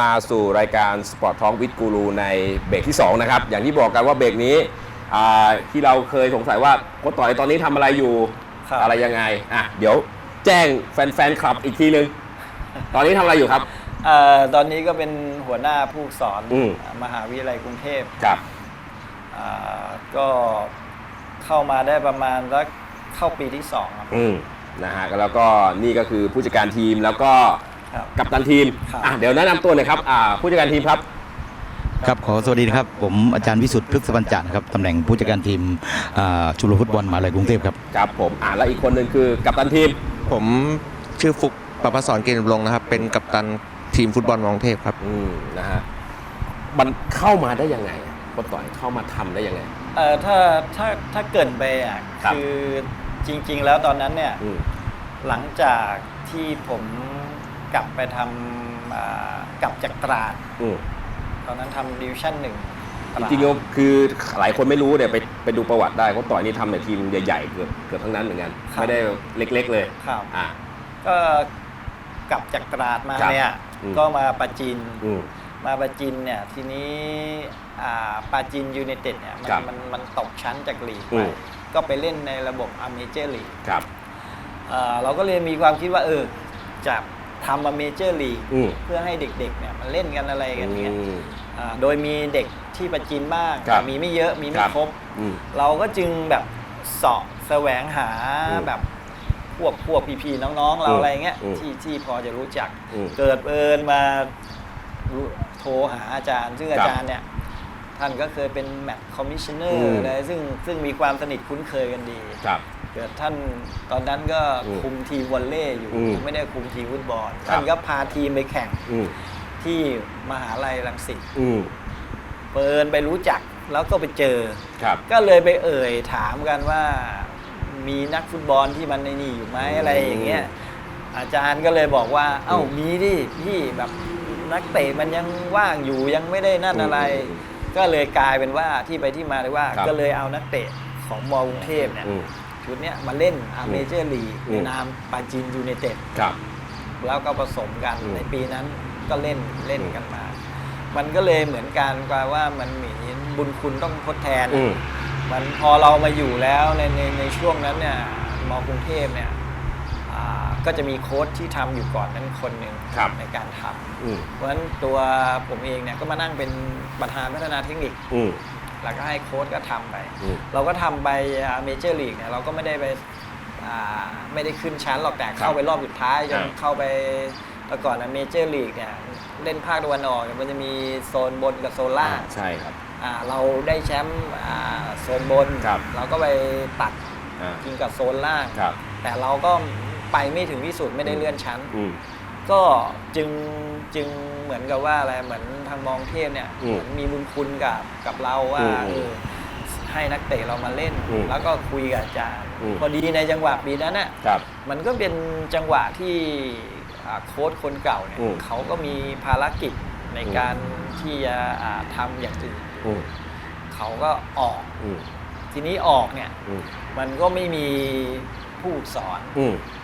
มาสู่รายการ Sport Talk with Guru ในเบรกที่2นะครับอย่างที่บอกกันว่าเบรกนี้อ่าที่เราเคยสงสัยว่าโค้ชต่อยตอนนี้ทำอะไรอยู่ครับ อะไรยังไงอะเดี๋ยวแจ้งแฟนๆคลับอีกทีนึง ตอนนี้ทำอะไรอยู่ครับ เอ่อตอนนี้ก็เป็นหัวหน้าผู้สอนอืม มหาวิทยาลัยกรุงเทพครับ อ่าก็เข้ามาได้ประมาณสักเข้าปีที่สองครับ อืมนะฮะแล้วก็นี่ก็คือผู้จัดการทีมแล้วก็ ครับกัปตันทีมครับ อะเดี๋ยวแนะนำตัวหน่อยครับอ่าผู้จัดการทีมครับ ครับขอสวัสดีนะครับ ผมอาจารย์วิสุทธิ์พฤกษบรรจานะครับตำแหน่งผู้จัดการทีมอ่าชมรมฟุตบอลมหาวิทยาลัยกรุงเทพครับ ครับผมอ่าแล้วอีกคนหนึ่งคือกัปตันทีม ผมชื่อฟุกประภสรเกณฑ์ลงค์นะครับ เป็นกัปตันทีมฟุตบอลมองเทพครับ อืมนะฮะมันเข้ามาได้ยังไงโค้ชต่อยเข้ามาทำได้ยังไง เอ่อถ้าถ้าถ้าเกรินไปอะครับ คือจริง ๆ แล้วตอนนั้นเนี่ยอืมหลังจากที่ผม กลับไปทำอ่ากลับจากตราด อืมตอนนั้นทำดิวชั่นหนึ่งจริงๆแล้วคือหลายคนไม่รู้เนี่ยไปไปดูประวัติได้โค้ชต่อยนี่ทำในทีมใหญ่ๆเกือบเกือบทั้งนั้นเหมือนกันไม่ได้เล็ก ๆ เลยครับอ่า ก็กลับจากตราดมาครับเนี่ย อืม ก็มาประจินอืม มาปราจินเนี่ย ทีนี้อ่าปราจินยูไนเต็ดเนี่ยมันครับมันมันตกชั้นจากลีกอืไปม ก็ไปเล่นในระบบอเมเจอร์ลีก ครับเราก็เลยมีความคิดว่าเออจะ ทำอเมเจอร์ลีกอืมเพื่อให้เด็กๆเนี่ยมันเล่นกันอะไรกันเงี้ยอืมอ่าโดยมีเด็กที่ประจินบ้างครับแต่มีไม่เยอะมีไม่ครับ ครบ อืม เราก็จึงแบบเสาะแสวงหาอืมแบบพวกพวกพี่ๆน้องๆ เราอืมอะไรเงี้ยอืมที่ที่พอจะรู้จัก อืมเกิดเอิญมารู้โทรหาอาจารย์ ซึ่งครับอาจารย์เนี่ย ท่านก็เคยเป็นแมตช์คอมมิชเนออืร์ม อะไรซึ่งซึ่งมีความสนิทคุ้นเคยกันดี ครับ เกิดท่านตอนนั้นก็อืมคุมทีมวอลเลย์อยู่อืมไม่ได้คุมทีมฟุตบอลครับ ท่านก็พาทีมไปแข่งอืมที่มหาลัยรังสิตอืมเปินไปรู้จักแล้วก็ไปเจอ ครับ ก็เลยไปเอ่ยถามกันว่ามีนักฟุตบอลที่มันในนี่อยู่ไหมอะไรอย่างเงี้ยอาจารย์ก็เลยบอกว่า เอ้าอืมมีดิพี่แบบนักเตะมันยังว่างอยู่ยังไม่ได้นั่นอะไร อืม ก็เลยกลายเป็นว่าที่ไปที่มาเลยว่า ครับก็เลยเอานักเตะของมอกรุงเทพเนี่ยอืม ชุดเนี้ยมาเล่นอาเมเจอร์ลีกอืมในนามปาจีนยูไนเต็ด ครับ แล้วก็ผสมกันอืมในปีนั้นก็เล่นเล่นอืมกันมา มันก็เลยเหมือนกันกลายว่ามันมีบุญคุณต้องทดแทน อืม มันพอเรามาอยู่แล้วในในในช่วงนั้นเนี่ยมอกรุงเทพเนี่ยอ่า ก็จะมีโค้ชที่ทำอยู่ก่อนนั้นคนหนึ่งครับในการทำอืมเพราะฉะนั้นตัวผมเองเนี่ยก็มานั่งเป็นประธานพัฒนาเทคนิคอืมแล้วก็ให้โค้ชก็ทำไปอืมเราก็ทำไปเมเจอร์ลีกเนี่ยเราก็ไม่ได้ไปอ่าไม่ได้ขึ้นชั้นหรอกแต่เข้าไปรอบสุดท้ายจนครับเข้าไปแต่ก่อนนะเมเจอร์ลีกเนี่ยเล่นภาคตะวันออกเนี่ยมันจะมีโซนบนกับโซนล่างใช่ครับอ่าเราได้แชมป์อ่าโซนบนครับเราก็ไปตัดอ่ากินกับโซนล่างครับแต่เราก็ ไปไม่ถึงที่สุดไม่ได้เลื่อนชั้น อืม ก็จึงจึงเหมือนกับว่าอะไรเหมือนทางมองเทพเนี่ยอืมเหมือนมีบุญคุณกับกับเราว่าอืมเออให้นักเตะเรามาเล่น อืมแล้วก็คุยกับอาจารย์อืม พอดีในจังหวะปีนั้นน่ะครับ มันก็เป็นจังหวะที่อ่าโค้ชคนเก่าเนี่ยอืม เขาก็มีภารกิจในอืมการที่จะอ่าทำอย่างอื่นอืมเขาก็ออก อืมทีนี้ออกเนี่ย อืมมันก็ไม่มีผู้สอน อืมไอ้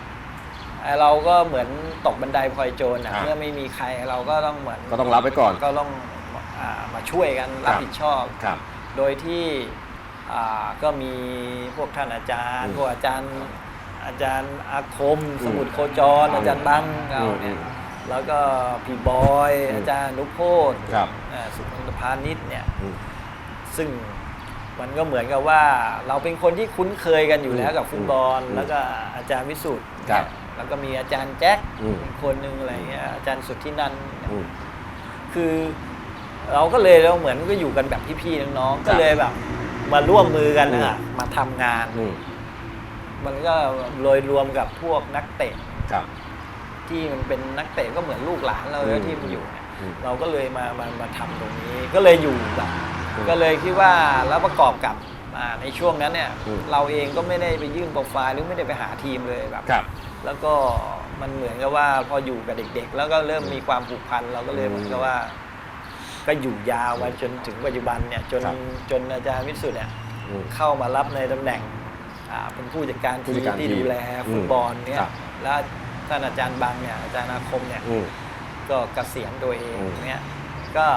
เราก็เหมือนตกบันไดพลอยโจรครัอะบเมื่อไม่มีใครเราก็ต้องเหมือนก็ต้องรับไว้ก่อนก็ต้องอ่ามาช่วยกันรับผิดชอบ ครับ โดยที่อ่าก็มีพวกท่านอาจารย์ อืมพวกอาจารย์อาจารย์อาคมอืมสมุดโคจรอืมอาจารย์บังเราเนี่ยอืมแล้วก็พี่บอย อืมอาจารย์นุพโพธครับ อ่าสุพนทพานิชเนี่ย อืม ซึ่งมันก็เหมือนกับว่าเราเป็นคนที่คุ้นเคยกันอยู่แล้วกับฟุตบอล อืมแล้วก็อาจารย์วิสุทธ์ครับ แล้วก็มีอาจารย์แจ็คอืม อีกคนนึงอะไรเงี้ยอาจารย์สุทธินันท์อืม คือ เราก็เลยเราเหมือนก็อยู่กันแบบพี่ๆน้องๆครัก็บเลยแบบ มาร่วมมือกันอืมอะมาทำงาน อืมมันก็โดยรวมกับพวกนักเตะ ครับ ที่มันเป็นนักเตะก็เหมือนลูกหลานเราอืมที่มันอยู่เนี่ยอืมเราก็เลยมามามาทำตรงนี้ ก็เลยอยู่แบบอืมก็เลยคิดว่าแล้วประกอบกับอ่าในช่วงนั้นเนี่ย อืม เราเองก็ไม่ได้ไปยื่นโปรไฟล์หรือไม่ได้ไปหาทีมเลยแบบ ครับ แล้วก็มันเหมือนกับว่าพออยู่กับเด็ก ๆ แล้วก็เริ่มมีความผูกพันเราก็เลยอืมเหมือนกับว่า ก็อยู่ยาวมาจนถึงปัจจุบันเนี่ยจนครับจนอาจารย์วิสุทธิ์เนี่ยอืมเข้ามารับในตำแหน่งอ่าเป็นผู้จัดการผู้ทีจัดมการที่ทีมดูแลฟุตบอลเนี่ครัยบแล้วท่านอาจารย์บางเนี่ยอาจารย์อาคมเนี่ย อืม ก็เกษียณตัวเองอืมเนี่ยก็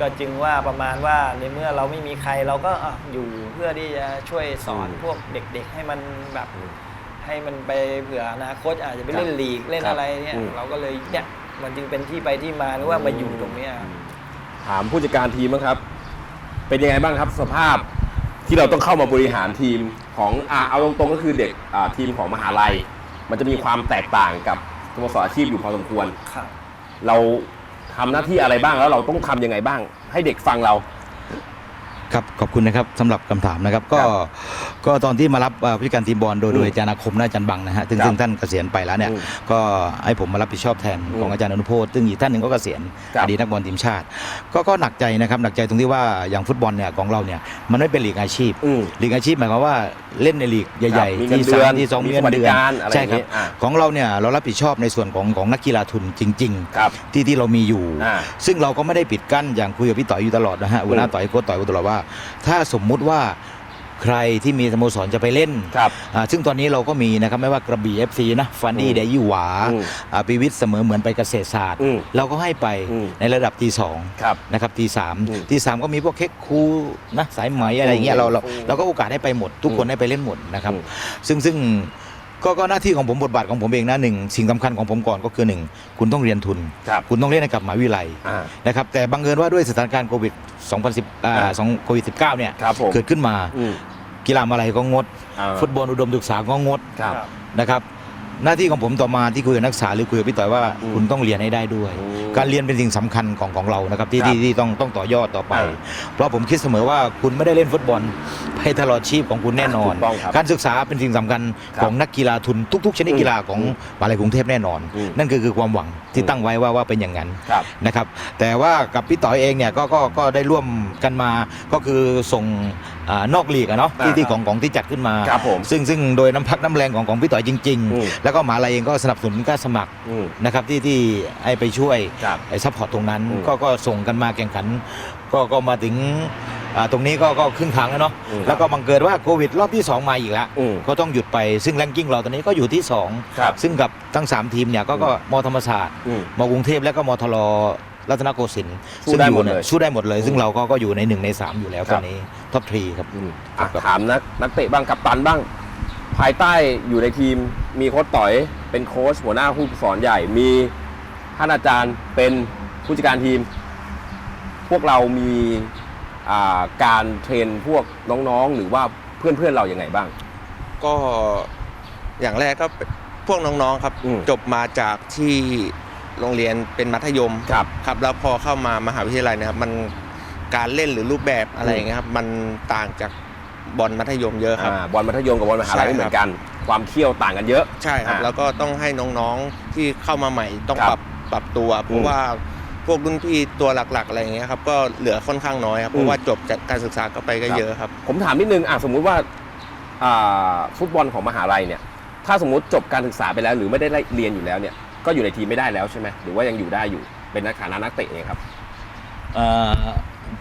ก็จึงว่าประมาณว่าในเมื่อเราไม่มีใครเราก็อะอยู่เพื่อที่จะช่วยสอนพวกเด็กๆ ให้มันแบบ ให้มันไปเผื่ออนาคตอาจจะไปเล่นลีกเล่นครับอะไรเนี่ยอืมเราก็เลยเนี่ยมันจึงเป็นที่ไปที่มาหรือว่ามาอยู่ตรงเนี้ยถามผู้จัดการทีมบ้างครับ เป็นยังไงบ้างครับสภาพที่เราต้องเข้ามาบริหารทีมของอ่าเอาตรงๆก็คือเด็กอ่าทีมของมหาลัย มันจะมีความแตกต่างกับสโมสรอาชีพอยู่พอสมควร ครับ เราทำหน้าที่อะไรบ้างแล้วเราต้องทำยังไงบ้าง ให้เด็กฟังเรา ครับขอบคุณนะครับสำหรับคำถามนะครับ ก็ครับก็ตอนที่มารับเอ่อผู้จัดการทีมบอลโดยอืมโดยอาจารย์อาคมและอาจารย์บังนะฮะซึ่งครับซึ่งท่านเกษียณไปแล้วเนี่ยอืมก็ให้ผมมารับผิดชอบแทนอืมของอาจารย์อนุโพธซึ่งอีกท่านหนึ่งก็เกษียณครับ อดีตนักบอลทีมชาติ ก็ก็หนักใจนะครับหนักใจตรงที่ว่าอย่างฟุตบอลเนี่ยของเราเนี่ยมันไม่เป็นลีกอาชีพอืม ลีกอาชีพหมายความว่าเล่นในลีกใหญ่ครับมีๆเงินที่เดืสาอนมที่สองมีมีเงินเดือนสวัสดิการอะไรใช่ครับอย่างนี้อ่า ของเราเนี่ยเรารับผิดชอบในส่วนของของนักกีฬาทุนจริง ๆ ครับ ที่ที่เรามีอยู่ อ่าซึ่งเราก็ไม่ได้ปิดกั้นอย่างคุยกับพี่ต่อยอยู่ตลอดนะฮะหัวหน้าต่อยโค้ชต่อยอยู่ตลอดว่าถ้าสมมุติว่าใครที่มีสโมสรจะไปเล่นครับอ่าซึ่งตอนนี้เราก็มีนะครับไม่ว่ากระบี่ FC นะฟันดี้อืมเดยี่หวาอืมอ่าปีวิทย์เสมอเหมือนไปเกษตรศาสตร์ อืมเราก็ให้ไปอืมในระดับทีสองครับนะครับทีสามอืมทีสามก็มีพวกเค้กคูนะสายไหมอะไรอย่างเงี้ยเราเราเราก็โอกาสให้ไปหมด ทุกคนอืมให้ไปเล่นหมดนะครับ อืม ซึ่งซึ่ง ก็ก็หน้าที่ของผมบทบาทของผมเองนะหนึ่งสิ่งสำคัญของผมก่อนก็คือหนึ่งคุณต้องเรียนทุน ครับคุณต้องเล่นให้กับมหาวิทยาลัยอ่า นะครับแต่บังเอิญว่าด้วยสถานการณ์โควิด2010อ่าอ่าสองโควิด19เนี่ยครับผมเกิดขึ้นมาอืมกีฬาอะไรก็งด อ่าฟุตบอลอุดมศึกษาก็งดครับ นะครับ หน้าที่ของผมต่อมาที่คุยกับนักศึกษาหรือคุยกับพี่ต่อยว่าอืมคุณต้องเรียนให้ได้ด้วย อืมการเรียนเป็นสิ่งสำคัญของของเรานะครับที่ครับที่ที่ต้องต้องต่อยอดต่อไป อ่าเพราะผมคิดเสมอว่าคุณไม่ได้เล่นฟุตบอลไปตลอดชีพของคุณแน่นอน ถูกต้องครับการศึกษาเป็นสิ่งสำคัญครับของนักกีฬาทุนทุก ๆ ชนิดอืมกีฬาของมหาลัยกรุงเทพแน่นอน อืม นั่นคือคือความหวังที่อืมตั้งไว้ว่าว่าเป็นอย่างนั้น ครับ นะครับแต่ว่ากับพี่ต่อยเองเนี่ยก็ก็ก็ได้ร่วมกันมาก็คือส่งอานอกลีกอะเนาะที่อ่าที่ของของที่จัดขึ้นมา ครับผมซึ่งซึ่งโดยน้ำพักน้ำแรงของของพี่ต่อยจริง อืม ๆ แล้วก็มหาลัยเองก็สนับสนุนการสมัคร อืม นะครับที่ที่ให้ไปช่วยครับไอ้ซัพพอร์ตตรงนั้นอืมก็ก็ส่งกันมาแข่งขัน ก็ก็มาถึงอ่าตรงนี้ก็ก็ครึ่งทางแล้วเนาะอืมแล้วก็บังเกิดว่าโควิดรอบที่ 2 มาอีกแล้วอืมก็ต้องหยุดไปซึ่งแรงกิ้งเราตอนนี้ก็อยู่ที่ ครับ2 ซึ่งกับทั้ง 3 ทีมเนี่ยก็ก็มธรรมศาสตร์อืมมกรุงเทพและก็มทร รัตนโกสินทร์สู้ได้หมดซึ่งอเลย สู้ได้หมดเลย ซึ่งอืมเราก็ก็อยู่ในหนึ่งในสามอยู่แล้วครัตบอนนี้ท็อปทรีครับ อืมอะครับ ถามนักนักเตะบ้างกัปตันบ้าง ภายใต้อยู่ในทีมมีโค้ชต่อยเป็นโค้ชหัวหน้าผู้ฝึกสอนใหญ่มีท่านอาจารย์เป็นผู้จัดการทีม พวกเรามีอ่าการเทรนพวกน้องๆ หรือว่าเพื่อนๆเราอย่างไงบ้าง ก็อย่างแรกก็พวกน้องๆครับ อืมจบมาจากที่ โรงเรียนเป็นมัธยมครับครับแล้วพอเข้ามามหาวิทยาลัยเนะครับมันการเล่นหรือรูปแบบอะไรอย่างเงี้ยครับมันต่างจากบอลมัธยมเยอะครับอ่าบอลมัธยมกับบอลมหาลัยใช่ไม่เหมือครันบกัน ความเขี้ยวต่างกันเยอะใช่ครับอ่าแล้วก็ต้องให้น้องๆที่เข้ามาใหม่ต้องครับปรับปรับตัวเพอืราะมว่าพวกรุ่นพี่ตัวหลักๆอะไรอย่างเงี้ยครับก็เหลือค่อนข้างน้อยครับเพอืราะมว่าจบจากการศึกษาก็ไปก็ครับเยอะครับ ผมถามนิดนึงอะสมมุติว่าอ่าฟุตบอลของมหาลัยเนี่ยถ้าสมมุติจบการศึกษาไปแล้ว หรือไม่ได้เรียนอยู่แล้วเนี่ย ก็อยู่ในทีมไม่ได้แล้วใช่ไหมหรือว่ายังอยู่ได้อยู่เป็นนักฐานะนักเตะเองครับ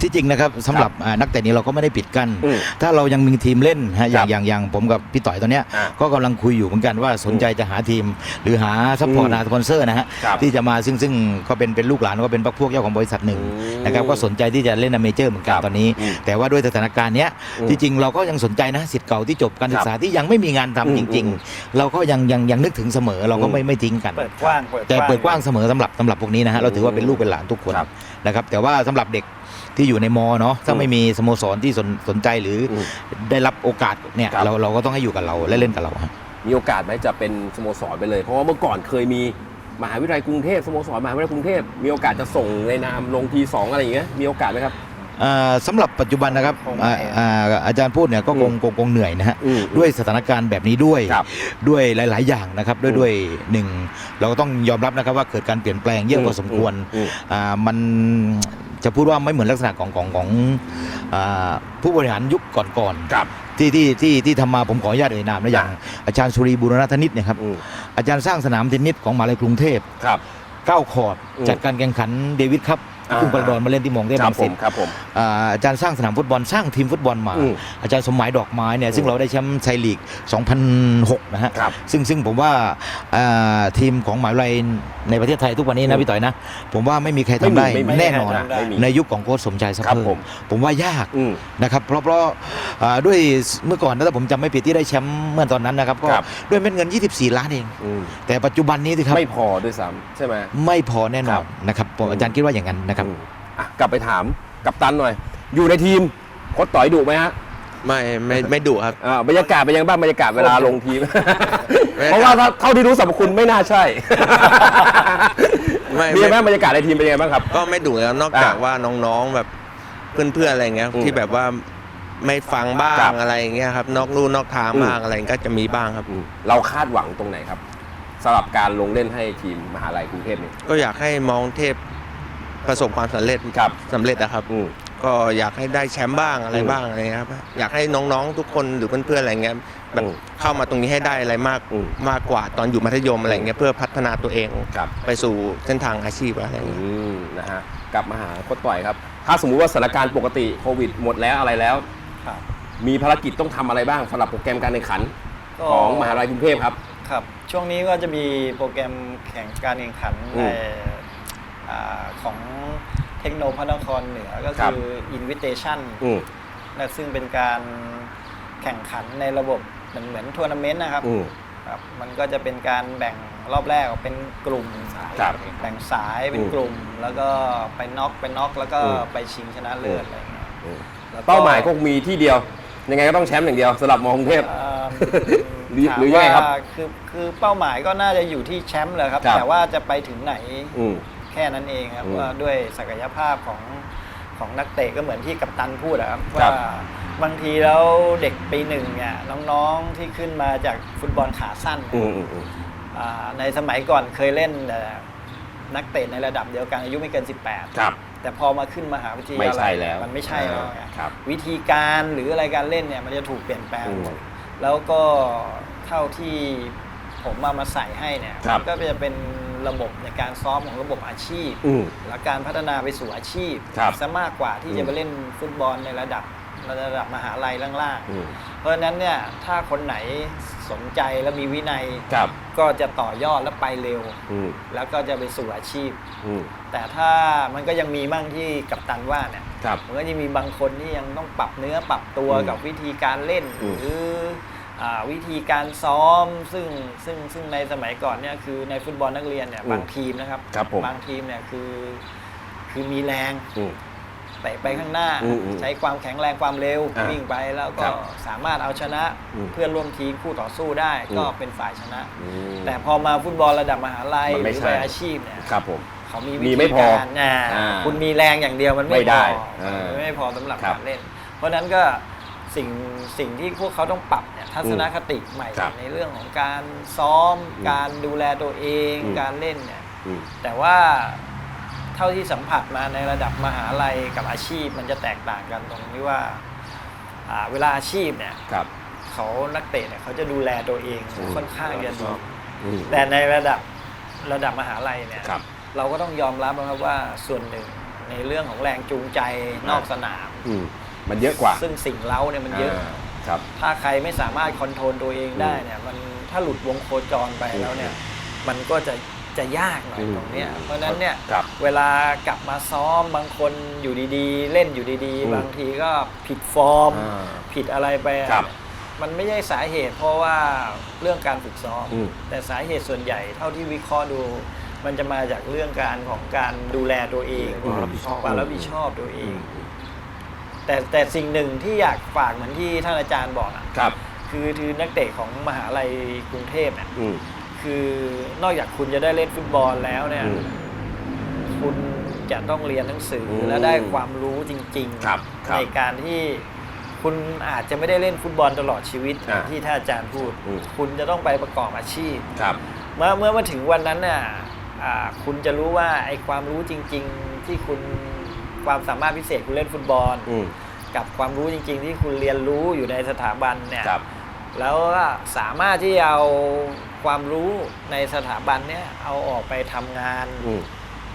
ที่จริงนะครับสำหรับอ่านักเตะนี้เราก็ไม่ได้ปิดกั้นอืมถ้าเรายังมีทีมเล่นฮะอย่าครังบอย่างอย่างผมกับพี่ต่อยตอนเนี้ยอ่าก็กำลังคุยอยู่เหมือนกันว่าสนใจจะหาทีม หรือหาซัพพอร์ตอืมหาสปอนเซอร์นะฮะครับที่จะมาซึ่งซึ่งก็เป็นเป็นลูกหลานก็เป็นพวกพวกเจ้าของบริษัทหนึ่งอืมนะครับก็สนใจที่จะเล่นในเมเจอร์เหมือนกันครับตอนนี้ อืมแต่ว่าด้วยสถานการณ์เนี้ยอืมที่จริงเราก็ยังสนใจนะสิทธิ์เก่าที่จบการศึกษาที่ยังไม่มีงานทำอืมจริง อืม ๆ เราก็ยังยังยังนึกถึงเสมอเราก็อืมไม่ไม่ทิ้งกัน เปิดกว้าง แต่เปิดกว้างเสมอสำหรับสำหรับพวกนี้นะฮะเราถือว่าเป็นลูกเป็นหลานทุกคนครับนะครับแต่ว่าสำหรับเด็ก ที่อยู่ในมอเนาะถ้าอืมไม่มีสโมสรที่สนสนใจหรืออมได้รับโอกาสเนี่ยครับ เราเราก็ต้องให้อยู่กับเราและเล่นกับเราฮะมีโอกาสไหมจะเป็นสโมสรไปเลย เพราะว่าเมื่อก่อนเคยมีมหาวิทยาลัยกรุงเทพสโมสรมหาวิทยาลัยกรุงเทพมีโอกาสจะส่งในนามลงทีสองอะไรอย่างเงี้ยมีโอกาสไหมครับอ่าสำหรับปัจจุบันนะครับคงไม่อ่าอ่าอาจารย์พูดเนี่ยก็คงอืมคงคงเหนื่อยนะฮะอืมด้วยสถานการณ์แบบนี้ด้วยครับด้วยหลาย ๆ อย่างนะครับด้วยอืมด้วยหนึ่งเราก็ต้องยอมรับนะครับว่าเกิดการเปลี่ยนแปลงเยอะพอสมควรอืมอ่ามัน จะพูดว่าไม่เหมือนลักษณะของของของอ่าผู้บริหารยุคก่อนๆครับที่ที่ที่ที่ทำมาผมขออนุญาตเอ่ยนามนะอย่างอาจารย์สุรีบุรณธนิตเนี่ยครับอืม อาจารย์สร้างสนามเทนนิสของมหาลัยกรุงเทพ ครับ เก้าคอร์ดอืมจัดการแข่งขันเดวิดครับ อ่าซึ่งพลดอนมาเล่นที่มองเทพครัรับงผสิมตครับผมอ่าอาจารย์สร้างสนามฟุตบอลสร้างทีมฟุตบอลมาอืมอาจารย์สมหมายดอกไม้เนี่ยซึ่งเราได้แชมป์ไทยลีก 2006 นะฮะครับซึ่งซึ่งผมว่าอ่าทีมของหมหาวิทยาลัยในประเทศไทยทุกวันนี้อืนะมพี่ต่อยนะ ผมว่าไม่มีใครทำได้ไม่มีแน่นอนไม่มีไม่มีในยุคของโค้ชสมชายสัพครับเพิ่ผมมผมว่ายากอืมนะครับเพราะเพราะอ่าด้วยเมื่อก่อนนะถ้าผมจำไม่ผิดที่ได้แชมป์เมื่อตอนนั้นนะครับก็ครับด้วยเม็ดเงิน 24 ล้านเองอืมแต่ปัจจุบันนี้สิครับไม่พอด้วยซ้ำใช่ไหมไม่พอแน่นครัอบนนะครับผมอาจารย์คิดว่าอย่างนั้นนะครับอืมอะกลับไปถามกัปตันหน่อย อยู่ในทีมโค้ชต่อยดุไหมฮะไม่ไม่ไม่ดุครับ อ่าบรรยากาศเป็นยังไงบ้างบรรยากาศเวลาลงทีมบรรยากาศเพราะว่าถ้าเท่าที่รู้สรรพคุณไม่น่าใช่ ไม่มีไม่ไหมบรรยากาศในทีมเป็นยังไงบ้างครับ ก็ไม่ดุแล้วนอกจากอ่าว่าน้องๆแบบเพื่อนๆอะไรเงี้ยอืมที่แบบว่าไม่ฟังบ้าครังบ อะไรเงี้ยครับ นอกลู่นอกทางอืมบ้างอะไรก็จะมีบ้างครับ อืมเราคาดหวังตรงไหนครับสำหรับการลงเล่นให้ทีมมหาลัยกรุงเทพนี่ก็อยากให้มองเทพ ประสบความสำเร็จครับสำเร็จนะครับ อืม ก็อยากให้ได้แชมป์บ้างอะไรอืมบ้างอะไรเงี้ยครับ อยากให้น้องๆทุกคนหรือเพื่อนๆอะไรเงี้ยแบบอืมเข้ามาตรงนี้ให้ได้อะไรมากอืม มากกว่าตอนอยู่มัธยมอะไรเงี้ยเพื่อพัฒนาตัวเองครับไปสู่เส้นทางอาชีพอะไรเงี้ยอืมนะฮะกลับมาหาโค้ชต่อยครับ ถ้าสมมุติว่าสถานการณ์ปกติโควิดหมดแล้วอะไรแล้ว ครับมีภารกิจต้องทำอะไรบ้างสำหรับโปรแกรมการแข่งขันก็ของมหาลัยกรุงเทพครับ ครับ ช่วงนี้ก็จะมีโปรแกรมแข่งการแข่งขันอืในมอ่า ของเทคโนพระนครเหนือก็ครับคือ Invitation อืมนะซึ่งเป็นการแข่งขันในระบบเหมือนเหมือนทัวร์นาเมนต์นะครับอืม ครับ มันก็จะเป็นการแบ่งรอบแรกออกเป็นกลุ่มครับแบ่งสายเป็นอืมกลุ่ม แล้วก็ไปน็อกไปน็อกแล้วก็อืม ไปชิงชนะเลิศอะไรอย่างเงี้ยอืมแล้วเป้าหมายก็มีที่เดียว ยังไงก็ต้องแชมป์อย่างเดียวสำหรับมอกรุงเทพ เอ่อหรือถามหรือยังไงครับว่าคือคือเป้าหมายก็น่าจะอยู่ที่แชมป์เลยครับ ครับ แต่ว่าจะไปถึงไหน อืมแค่นั้นเองครับอืมว่าด้วยศักยภาพของของนักเตะก็เหมือนที่กัปตันพูดอะครับครัว่าบบางทีแล้วเด็กปีหนึ่งเนี่ยน้องๆที่ขึ้นมาจากฟุตบอลขาสั้น อืมอืมอืม อ่าในสมัยก่อนเคยเล่นแต่นักเตะในระดับเดียวกันอายุไม่เกิน 18 ครับแต่พอมาขึ้นมหาวิทยาลัยไม่ใช่แล้วมันไม่ใช่แล้วไงครับวิธีการหรืออะไรการเล่นเนี่ยมันจะถูกเปลี่ยนแปลงอืมหมดแล้วก็เท่าที่ผมมามาใส่ให้เนี่ยครับก็จะเป็น ระบบในการซ้อมของระบบอาชีพ อืม และการพัฒนาไปสู่อาชีพครับซะมากกว่าที่อืมจะไปเล่นฟุตบอลในระดับระดับมหาลัยล่างอืม ๆ เพราะฉะนั้นเนี่ยถ้าคนไหนสนใจและมีวินัย ครับก็จะต่อยอดและไปเร็ว อืมแล้วก็จะไปสู่อาชีพ อืมแต่ถ้ามันก็ยังมีมั่งที่กัปตันว่าเนี่ย ครับ มันก็จะมีบางคนที่ยังต้องปรับเนื้อปรับตัวอืมกับวิธีการเล่น อืมหรืออ่า วิธีการซ้อมซึ่งซึ่งซึ่งในสมัยก่อนเนี่ยคือในฟุตบอลนักเรียนเนี่ยบางทีมนะครับครับผมบางทีมเนี่ยคือคือมีแรงอืมเตะไปข้างหน้าอืมอืมใช้ความแข็งแรงความเร็วอ่าวิ่งไปแล้วคก็รับสามารถเอาชนะอืมเพื่อนร่วมทีมคู่ต่อสู้ได้อืมก็เป็นฝ่ายชนะอืมแต่พอมาฟุตบอลระดับมหาลัยมันหไม่รือใช่ไปอาชีพเนี่ยครับผมเขามีมีวิไม่ธีพอการอ่าอ่าคุณมีแรงอย่างเดียวมันไม่ไม่ได้พออ่ามันไม่พอสำหรับครับการเล่น เพราะฉะนั้นก็สิ่งสิ่งที่พวกเขาต้องปรับเนี่ย ทัศนคติใหม่ครับในเรื่องของการซ้อมอืมการดูแลตัวเอง อืม การเล่นเนี่ย อืม แต่ว่าเท่าที่สัมผัสมาในระดับมหาลัยกับอาชีพมันจะแตกต่างกันตรงที่ว่าอ่าเวลาอาชีพเนี่ยครับเขานักเตะเนี่ยเขาจะดูแลตัวเองอืมค่อนข้างจะดีอืมแต่ในระดับระดับมหาลัยเนี่ยครับ เราก็ต้องยอมรับนะครับว่าส่วนหนึ่งในเรื่องของแรงจูงใจนอกสนาม อืมมันเยอะกว่า ซึ่งสิ่งเล้าเนี่ยมันเยอะา ครับถ้าใครไม่สามารถคอนโทรลตัวเองได้เนี่ยมันถ้าหลุดวงโคจรไปแล้วเนี่ยมันก็จะจะยากหน่อยอืมตรงเนี้ยเพราะฉะนั้นเนี่ยครับเวลากลับมาซ้อมบางคนอยู่ดีๆ เล่นอยู่ดีอืมๆบางทีก็ผิดฟอร์มอ่าผิดอะไรไปอะครับมันไม่ใช่สาเหตุ เพราะว่าเรื่องการฝึกซ้อมอืมแต่สาเหตุส่วนใหญ่เท่าที่วิเคราะห์ดู มันจะมาจากเรื่องการของการดูแลตัวเองความรับผิดชอบความรับผิดชอบตัวเออืงม แต่แต่สิ่งหนึ่งที่อยากฝากเหมือนที่ท่านอาจารย์บอกอะครับ คือคือนักเตะของมหาลัยกรุงเทพเนี่ยอืม คือนอกจากคุณจะได้เล่นฟุตบอลแล้วเนี่ย อืมคุณจะต้องเรียนหนังสืออมและได้ความรู้จริงครับครับในการที่คุณอาจจะไม่ได้เล่นฟุตบอลตลอดชีวิตอ่าที่ท่านอาจารย์พูด อืม คุณจะต้องไปประกอบอาชีพ ครับ เมื่อเมื่อมาถึงวันนั้นน่ะอ่าคุณจะรู้ว่าไอ้ความรู้จริง ๆ ที่คุณ ความสามารถพิเศษคุณเล่นฟุตบอล อืม กับความรู้จริง ๆ ที่คุณเรียนรู้อยู่ในสถาบันเนี่ย ครับ แล้วก็สามารถที่จะเอาความรู้ในสถาบันเนี่ยเอาออกไปทำงานอืม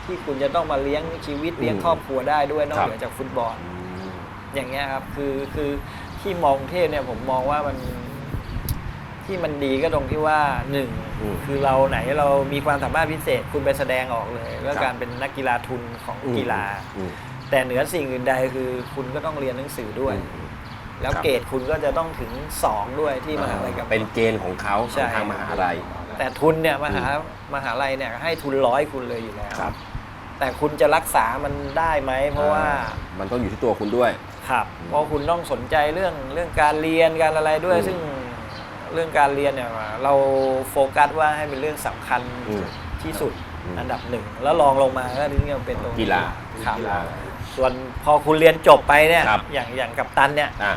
ที่คุณจะต้องมาเลี้ยงชีวิตเลี้ยงอืมครอบครัวได้ด้วยนอกครับ เหนือจากฟุตบอล อย่างเงี้ยครับคือคือที่มองเทพเนี่ยผมมองว่ามันที่มันดีก็ตรงที่ว่าหนึ่งอืมคือเราไหนเรามีความสามารถพิเศษคุณไปแสดงออกเลย แล้วครับ การเป็นนักกีฬาทุนของอืมกีฬา อืม แต่เหนือสิ่งอื่นใดคือคุณก็ต้องเรียนหนังสือด้วยอืมแล้วครับเกรดคุณก็จะต้องถึงสองด้วยที่มหาลัยกับเป็นเกณฑ์ของเขาขใช่องทางมหาลัย แต่ทุนเนี่ยมหามหาลัยเนี่ยให้ทุนร้อยคุณเลยอยู่แล้วครับแต่คุณจะรักษามันได้ไหมเพราะว่ามันต้องอยู่ที่ตัวคุณด้วยครับเพราะคุณต้องสนใจเรื่องเรื่องการเรียนการอะไรด้วยอืมซึ่งเรื่องการเรียนเนี่ยเราโฟกัสว่าให้เป็นเรื่องสำคัญอืมที่สุดอืมอันดับหนึ่งแล้วรองลงมาก็ถึงจะเป็นตรงกีฬาครับกีฬา ส่วนพอคุณเรียนจบไปเนี่ย ครับ อย่างอย่างกับตันเนี่ย อ่า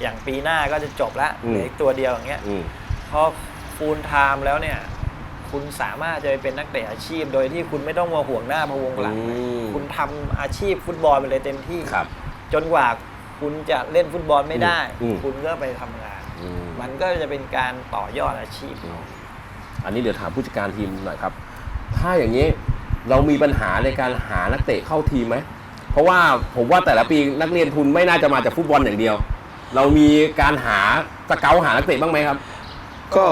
อย่างปีหน้าก็จะจบแล้วอืม เหลืออีกตัวเดียวอย่างเงี้ยอืม พอฟูลไทม์แล้วเนี่ย คุณสามารถจะไปเป็นนักเตะอาชีพ โดยที่คุณไม่ต้องมาห่วงหน้าพะวงหลังอืม คุณทำอาชีพฟุตบอลไปเลยเต็มที่ ครับ จนกว่าคุณจะเล่นฟุตบอลไม่ได้ อืม คุณก็ไปทำงาน อืมมันก็จะเป็นการต่อยอดอาชีพ อันนี้เดี๋ยวถามผู้จัดการทีมหน่อยครับ ถ้าอย่างนี้เรามีปัญหาในการหานักเตะเข้าทีมไหม เพราะว่าผมว่าแต่ละปีนักเรียนทุนไม่น่าจะมาจากฟุตบอลอย่างเดียว เรามีการหาสเกลหานักเตะบ้างไหมครับ ก็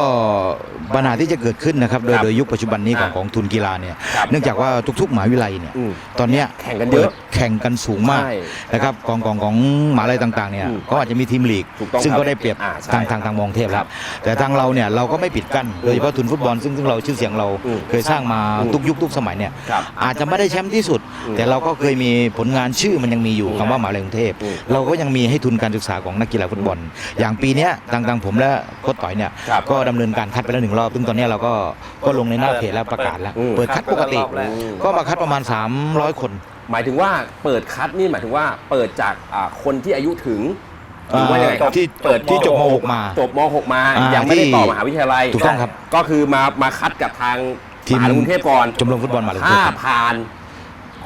ปัญหาที่จะเกิดขึ้นนะครับโดยครับโดยยุคปัจจุบันนี้ของอ่าของทุนกีฬาเนี่ยครับเนื่องจากว่าทุกๆมหาวิทยาลัยเนี่ยอืมตอนเนี้ยแข่งกันเยอะปิดแข่งกันสูงมากใช่นะครับกองกองของมหาลัยต่างๆเนี่ยอืมก็อาจจะมีทีมลีก ถูกต้องซึ่งครับก็ได้เปรียบอ่าใช่ทางทางทางมองเทพคแล้รัวบแต่ทางเราเนี่ยเราก็ไม่ปิดกั้นโดยเฉพาะทุนฟุตบอลซึ่งซึ่งเราชื่อเสียงเราอืมเคยสร้างมาอืมทุกยุคทุกสมัยเนี่ยครับอาจจะไม่ได้แชมป์ที่สุด อืมแต่เราก็เคยมีผลงานชื่อมันยังมีอยู่อืมคำว่ามหาลัยกรุงเทพ อืม เราก็ยังมีให้ทุนการศึกษาของนักกีฬาฟุตบอล อย่างปีเนี้ยทางทางผมและโค้ชต่อยเนี่ย ครับก็ดำเนินการคัดไปแล้วหนึ่งรอบซึ่งตอนเนี้ยเราก็ก็ลงในหน้าเพจแล้วประกาศแล้วอืม เปิดคัดปกติรอบแรกอืมก็มาคัดประมาณ 300 คน หมายถึงว่าเปิดคัดนี่หมายถึงว่าเปิดจากอ่าคนที่อายุถึงหรือว่ายังไงครับที่เปิดที่จบม .6 มาจบม .6 มาอ่ายัยังไม่ได้ที่ต่อมหาวิทยาลัยถูกต้องครับก็คือมามาคัดกับทางทีม มหาลัยกรุงเทพก่อนชมรมฟุตบอลมหาลัยกรุงถ้าเทพผ่าน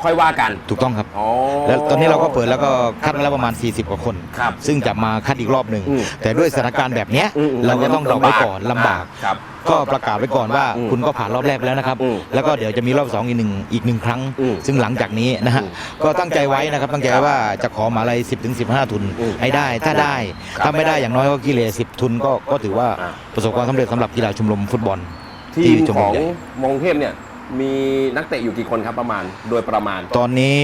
ค่อยว่ากันถูกต้องครับ อ๋อ แล้วตอนนี้เราก็เปิดแล้วก็คัดมาแล้วประมาณ 40 กว่าคน ครับซึ่งจะมาคัดอีกรอบหนึ่ง อืมแต่ด้วยสถานการณ์แบบเนี้ยอืมเราก็ต้องรอไว้ก่อนลำบาก ครับก็ประกาศไว้ก่อนว่าอืมคุณก็ผ่านรอบแรกไปแล้วนะครับ อืมแล้วก็เดี๋ยวจะมีรอบสองอีกหนึ่งอีกหนึ่งครั้ง อืมซึ่งหลังจากนี้นะฮะอืมก็ตั้งใจไว้นะครับ ตั้งใจไว้ว่าจะขอมาอะไร 10ถึง15 ทุนอืมให้ได้ ถ้าได้ครับถ้าไม่ได้อย่างน้อยก็กิเลส10 ทุนก็ก็ถือว่าอ่า ประสบความสำเร็จสำหรับกีฬาชมรมฟุตบอลทีมชมขรอมงใหญ่ มงเทพเนี่ย มีนักเตะอยู่กี่คนครับประมาณโดยประมาณ ตอนนี้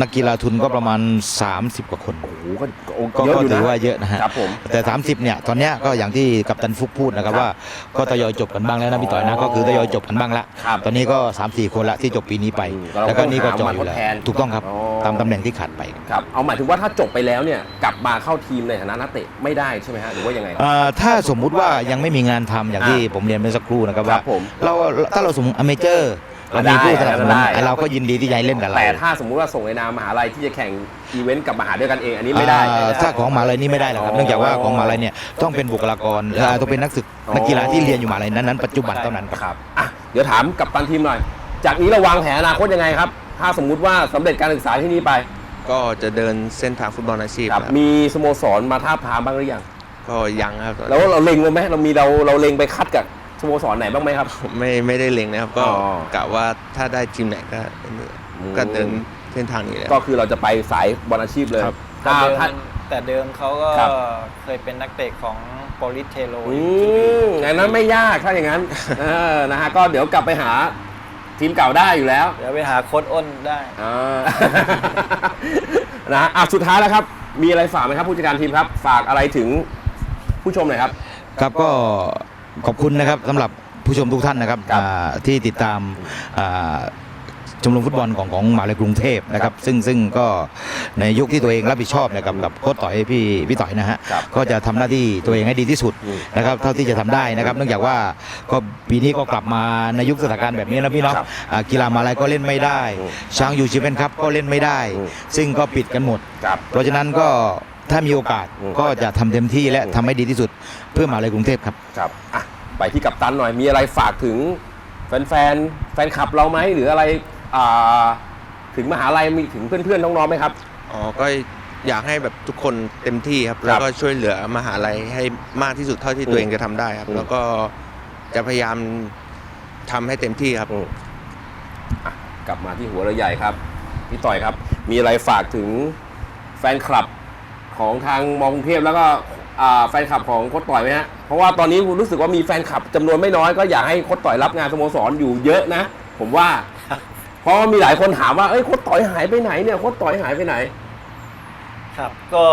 นักกีฬาทุนก็ประมาณ 30 กว่าคน โอ้โหก็โอ้ก็เยอะก็อยู่ถืนะ อว่าเยอะนะฮะครับผมแต่ 30 เนี่ย ตอนเนี้ยก็อย่างที่กัปตันฟุกพูดนะครับครับว่าก็ทยอยจบกันบ้างแล้วนะพี่ต่อยอ๋นะอก็คือทยอยจบกันบ้างละครับตอนนี้ก็ 3-4 คนละที่จบปีนี้ไป อืมเราแล้วก็นี่ก็จต้อองยหาอยู่แล้วมาทดแทนถูกต้องครับอ๋อ ตามตำแหน่งที่ขาดไปครับเอาหมายถึงว่าถ้าจบไปแล้วเนี่ยกลับมาเข้าทีมในฐานะนักเตะไม่ได้ใช่ไหมฮะหรือว่ายังไงเอ่อถ้าสมมุติว่ายังไม่มีงานทำอย่างที่ผมเรียนเมื่อสักครู่นะครับครัว่าบผมเราถ้าเราสมมติอเมเจอร์ เรามีผู้สนับสนุนได้ได้ เราก็ยินดีที่จะให้เล่นกับเราแต่ถ้าสมมุติว่าส่งในนามมหาลัยที่จะแข่งอีเวนต์กับมหาเดียวกันเองอันนี้ไม่ได้อ่าถ้าของมหาลัยนี่ไม่ได้หรอกครับอ๋อเนื่องจากว่าของมหาลัยเนี่ยต้องเป็นบุคลากรเอ่อต้องเป็นนักศึกอ๋อ นักกีฬาที่เรียนอยู่มหาลัยนั้นๆปัจจุบันเท่านั้นครับ ครับอะเดี๋ยวถามกับตันทีมหน่อย จากนี้เราวางแผนอนาคตยังไงครับ ถ้าสมมุติว่าสำเร็จการศึกษาที่นี่ไปก็จะเดินเส้นทางฟุตบอลอาชีพครับครับมีสโมสรมาท้าบทามบ้างหรือยัง ก็ยังครับ แล้วเราเล็งไว้ไหมเรามีเราเราเล็งไปคัดกับ สโมสรไหนบ้างไหมครับ ไม่ไม่ได้เล็งนะครับ ก็อ๋อกะว่าถ้าได้ทีมไหนก็อืม ก็เดินเส้นทางนี้แหละ ก็คือเราจะไปสายบอลอาชีพเลยครับ แต่ถ้าเดิมถ้าแต่เดิมเขาก็ครับ เคยเป็นนักเตะของโปลิสเทโลอืมอย่างนั้นไม่ยากถ้าอย่างนั้น เออนะฮะก็เดี๋ยวกลับไปหาทีมเก่าได้อยู่แล้ว เดี๋ยวไปหาโค้ดอ้นได้ อ่า นะอะสุดท้ายแล้วครับ มีอะไรฝากไหมครับผู้จัดการทีมครับ ฝากอะไรถึงผู้ชมหน่อยครับ ครับก็ ขอบคุณนะครับสำหรับผู้ชมทุกท่านนะครับครับอ่าที่ติดตามอ่าชมรมฟุตบอลของของมหาวิทยาลัยกรุงเทพนะครับ ซึ่งซึ่งก็ในยุคที่ตัวเองรับผิดชอบเนะครับกับโค้ชต่อยพี่พี่ต่อยนะฮะครับก็จะทำหน้าที่ตัวเองให้ดีที่สุดอืมนะครับเท่าที่จะทำได้นะครับ เนื่องจากว่าก็ปีนี้ก็กลับมาในยุคสถานการณ์แบบนี้นะพี่เนาะครับอ่ากีฬามหาลัยก็เล่นไม่ได้อืมช้างยูชิเป็นครับก็เล่นไม่ได้อืมซึ่งก็ปิดกันหมด ครับ เพราะฉะนั้นก็ ถ้ามีโอกาสอืมก็จะทำเต็มที่และอืมทำให้ดีที่สุดเพื่อมหาวิทยาลัยกรุงเทพครับครับอะไปที่กัปตันหน่อยมีอะไรฝากถึงแฟนแฟนๆแฟนคลับเราไหมหรืออะไรอ่าถึงมหาลัยมีถึงเพื่อนๆน้องๆไหมครับอ๋อก็อยากให้แบบทุกคนเต็มที่ครับครับแล้วก็ช่วยเหลือมหาลัยให้มากที่สุดเท่าที่ตัวเองจะทำได้ครับอืมแล้วก็จะพยายามทำให้เต็มที่ครับอืมอะกลับมาที่หัวเรือใหญ่ครับพี่ต่อยครับ มีอะไรฝากถึงแฟนคลับ ของทางมอกรุงเทพแล้วก็อ่าแฟนคลับของโค้ชต่อยไหมฮะเพราะว่าตอนนี้รู้สึกว่ามีแฟนคลับจำนวนไม่น้อยก็อยากให้โค้ชต่อยรับงานสโมสรอยู่เยอะนะ ผมว่า เพราะว่ามีหลายคนถามว่าเอ้ยโค้ชต่อยหายไปไหนเนี่ยโค้ชต่อยหายไปไหน ครับก็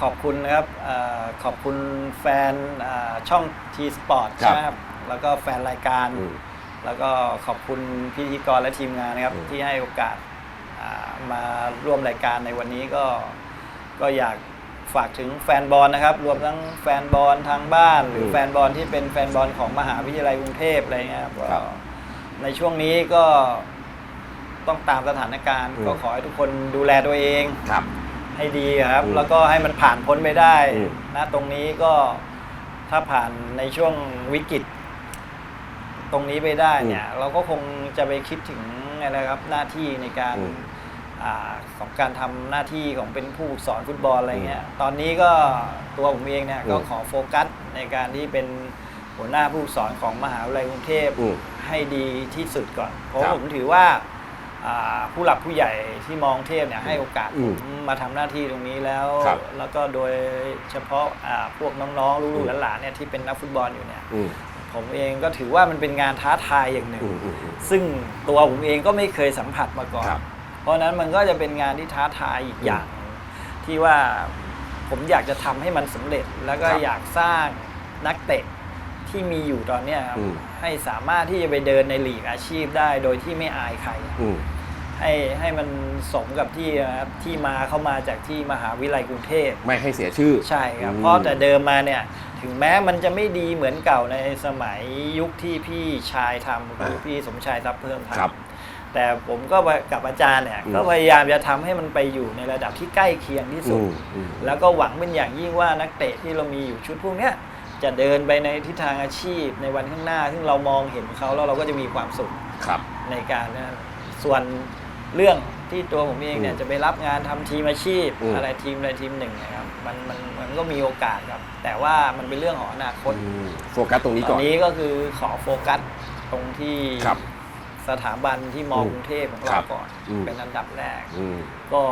ขอบคุณนะครับเออขอบคุณแฟนอ่าช่อง T Sport ครับใช่ไหมครับแล้วก็แฟนรายการ อืมแล้วก็ขอบคุณพิธีกรและทีมงานนะครับ อืม ที่ให้โอกาสอ่ามาร่วมรายการในวันนี้ก็ ก็อยากฝากถึงแฟนบอลนะครับ รวมทั้งแฟนบอลทางบ้าน หรือแฟนบอลที่เป็นแฟนบอลของมหาวิทยาลัยกรุงเทพอะไรเงี้ยครับก็ครับในช่วงนี้ก็ต้องตามสถานการณ์อืมก็ขอให้ทุกคนดูแลตัวเองครับ ให้ดีครับอืมแล้วก็ให้มันผ่านพ้นไปได้อืมนะตรงนี้ก็ถ้าผ่านในช่วงวิกฤต ตรงนี้ไปได้เนี่ย เราก็คงจะไปคิดถึงอะไรครับหน้าที่ในการอืมอา ของการทำหน้าที่ของเป็นผู้สอนฟุตบอลอะไรเงี้ย ตอนนี้ก็ตัวผมเองเนี่ยก็อืมขอโฟกัสในการที่เป็นหัวหน้าผู้สอนของมหาวิทยาลัยกรุงเทพอืมให้ดีที่สุดก่อน เพราะครับผมถือว่าอ่าผู้หลักผู้ใหญ่ที่มองเทพเนี่ยให้โอกาสอืผมมมาทำหน้าที่ตรงนี้แล้วครับแล้วก็โดยเฉพาะอ่าพวกน้องๆอืลูกมๆหลานๆเนี่ยที่เป็นนักฟุตบอลอยู่เนี่ยอืมผมเองก็ถือว่ามันเป็นงานท้าทายอย่างหนึ่งอืมอืมอืมซึ่งตัวผมเองก็ไม่เคยสัมผัสมาก่อนค รับเพราะฉะนั้นมันก็จะเป็นงานที่ท้าทายอีกอย่างหนึ่งที่ว่าผมอยากจะทำให้มันสำเร็จ แล้วก็ครับอยากสร้างนักเตะที่มีอยู่ตอนเนี้ยครับอืม ให้สามารถที่จะไปเดินในลีกอาชีพได้โดยที่ไม่อายใคร อืม ให้ให้มันสมกับที่นะครับที่มาเข้ามาจากที่มหาวิทยาลัยกรุงเทพ ไม่ให้เสียชื่อ ใช่ครับ อืมเพราะแต่เดิมมาเนี่ยถึงแม้มันจะไม่ดีเหมือนเก่าในสมัยยุคที่พี่ชายทำคือพี่สมชายทรัพย์เพิ่มทครับำ แต่ผมก็กับอาจารย์เนี่ยอืมก็พยายามจะทำให้มันไปอยู่ในระดับที่ใกล้เคียงที่สุดอืมอืมแล้วก็หวังเป็นอย่างยิ่งว่านักเตะที่เรามีอยู่ชุดพวกเนี้ยจะเดินไปในทิศทางอาชีพในวันข้างหน้า ซึ่งเรามองเห็นเขาแล้วเราก็จะมีความสุขครับในการนั้นส่วนเรื่องที่ตัวผมเองเนี่ยอืมจะไปรับงานทำทีมอาชีพอืมอะไรทีมใดทีมหนึ่งนะครับมันมันมันก็มีโอกาสครับ แต่ว่ามันเป็นเรื่องของอนาคตอืมโฟกัสตรงนี้ตก่ออนนนี้ก็คือขอโฟกัสตรงที่ครับ สถาบันที่มออืมกรุงเทพของครัเราบก่อนอืมเป็นอันดับแรกอืมก็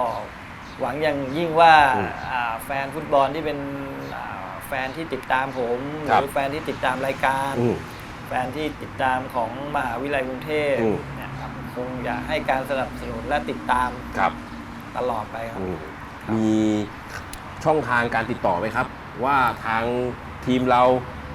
หวังอย่างยิ่งว่าอืมอ่าแฟนฟุตบอลที่เป็นอ่าแฟนที่ติดตามผมหครับรือแฟนที่ติดตามรายการอืมแฟนที่ติดตามของมหาวิทยาลัยกรุงเทพอืมเนี่ยครับคงอยากให้การสนับสนุนและติดตามครับตลอดไปครับอืมมีช่องทางการติดต่อไหมครับ ว่าทางทีมเรา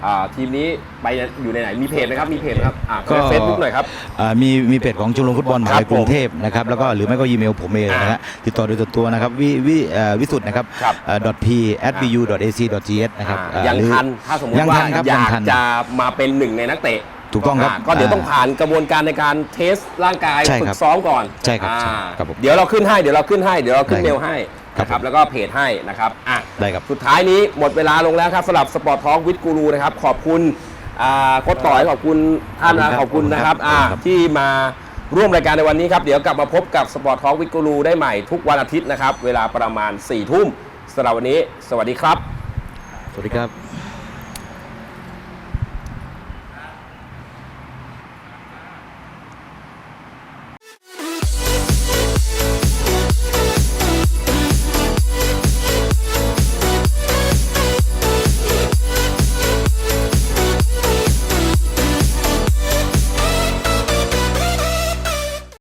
อ่าทีมนี้ไปอยู่ในไหนมีเพจไหมครับมีเพจไหมครับอ่าก็เฟซบุ๊กหน่อยครับ อ่ามีมีเพจของชมรมฟุตบอลมหาวิทยาลัยครับกรุงเทพนะครับแล้วก็หรือไม่ก็อีเมลผมเองนะฮะติดต่อโดยส่วนตัวนะครับวิวิเอ่อวิสุทธ์นะครับ ครับเอ่อ .p at bu ac th นะครับอ่าอ่ายังหรือทันถ้าสมมติยังว่าทันครับอยากยังทัน จะมาเป็นหนึ่งในนักเตะถูกต้องครับาก็เดี๋ยวอ่าต้องผ่านกระบวนการในการเทสร่างกายใช่ฝึครักบซ้อมก่อนใช่ครับอ่าใช่ครับผมเดี๋ยวเราขึ้นให้เดี๋ยวเราขึ้นให้เดี๋ยวเราขึ้นได้เมลให้ครับ นะครับผมแล้วก็เพจให้นะครับอะได้ครับ สุดท้ายนี้หมดเวลาลงแล้วครับสำหรับสปอร์ตทอล์กวิดกูรูนะครับขอบคุณอ่าโค้ชต่อยขอบคุณท่านนะขขออบบคุคุณณนะคครัรับบอ่าขอบคุณครับ ที่มาร่วมรายการในวันนี้ครับ เดี๋ยวกลับมาพบกับสปอร์ตทอล์กวิดกูรูได้ใหม่ทุกวันอาทิตย์นะครับ เวลาประมาณ4ี่ทุ่มสำหรับวันนี้ สวัสดีครับ สวัสดีครับ